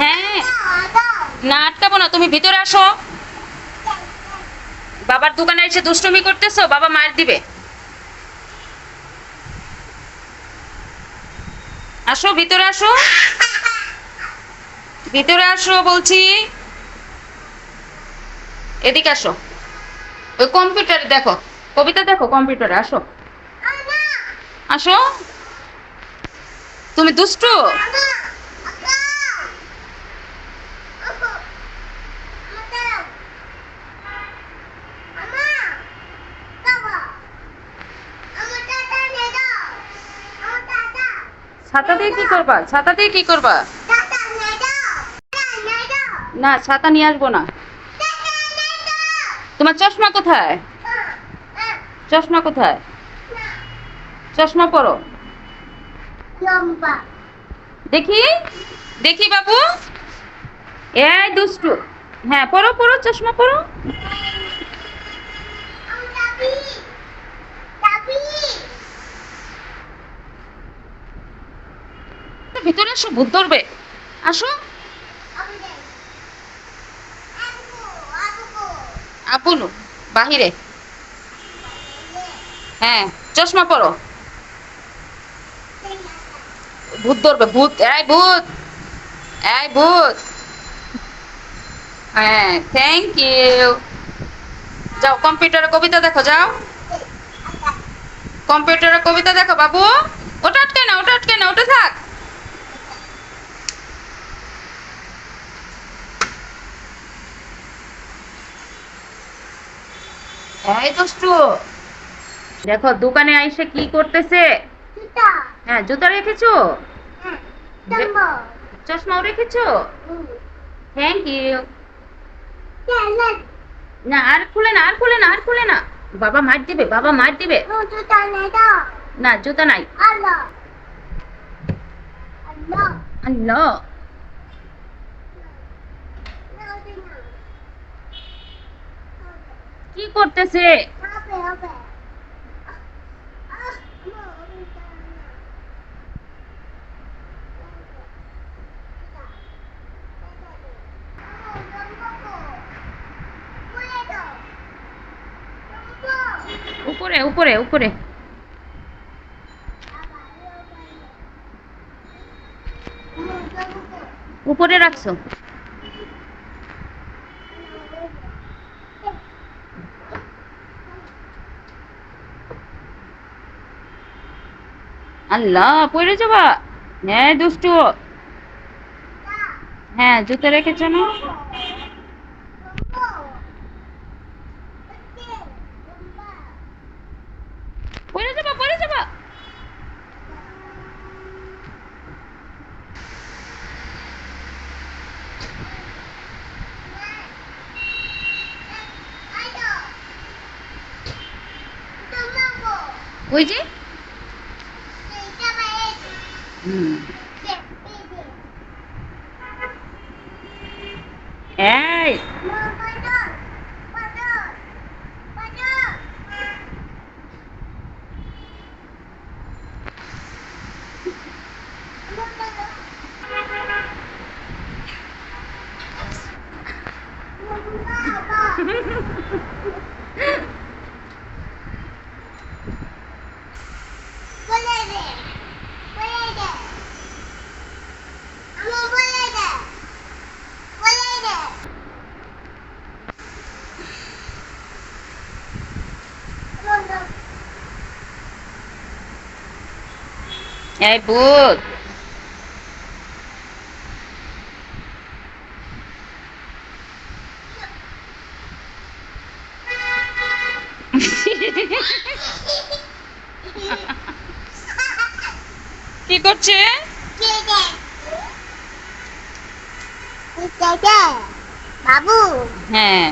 হ্যাঁ। না আটকাবো না, তুমি ভিতরে আসো। বাবার দোকানে এসে দুষ্টুমি করতেছো, বাবা মার দিবে। আসো, ভিতরে আসো। ভিতরে আসো বলছি। এদিকে আসো। ওই কম্পিউটারে দেখো। কবিতা দেখো কম্পিউটারে, আসো। আসো। তুমি দুষ্টু? ছাতা দিয়ে কি করবা? ছাতা দিয়ে কি করবা? না, ছাতা নিয়ে আসব না। তোমার চশমা কোথায়? চশমা কোথায়? চশমা পরো। দেখি দেখি বাবু। এই দুষ্টু। হ্যাঁ পরো পরো, চশমা পরো দাবি দাবি ভিতরে আসো ভূত ধরবে। আসো। আপুনু বাহিরে। হ্যাঁ চশমা পরো। ভূত ধরবে, ভূত। এই ভূত। এই ভূত। হ্যাঁ থ্যাংক ইউ যাও, কম্পিউটারে কবিতা দেখো, যাও। কম্পিউটারে কবিতা দেখো, বাবু। ওটা আটকে না ওটা আটকে না ওটা থাক। এই দুষ্টু দেখো দোকানে আইসে কি করতেছে? হ্যাঁ জুতা রেখেছো? হ্যাঁ চশমাও রেখেছো? থ্যাংক ইউ না আর খুলে না আর খুলে না আর খুলে না। বাবা মার দিবে বাবা মার দিবে। না জুতা নাই। আল্লাহ। আল্লাহ। কি করতেছে হবে হবে উপরে উপরে উপরে উপরে রাখছো আল্লাহ পড়ে যাবা? হ্যাঁ দুষ্টু। হ্যাঁ জুতো রেখেছো না? ওই যে Ừ. Ê Ha ha ha ha. এই ভূত কি করছে বাবু হ্যাঁ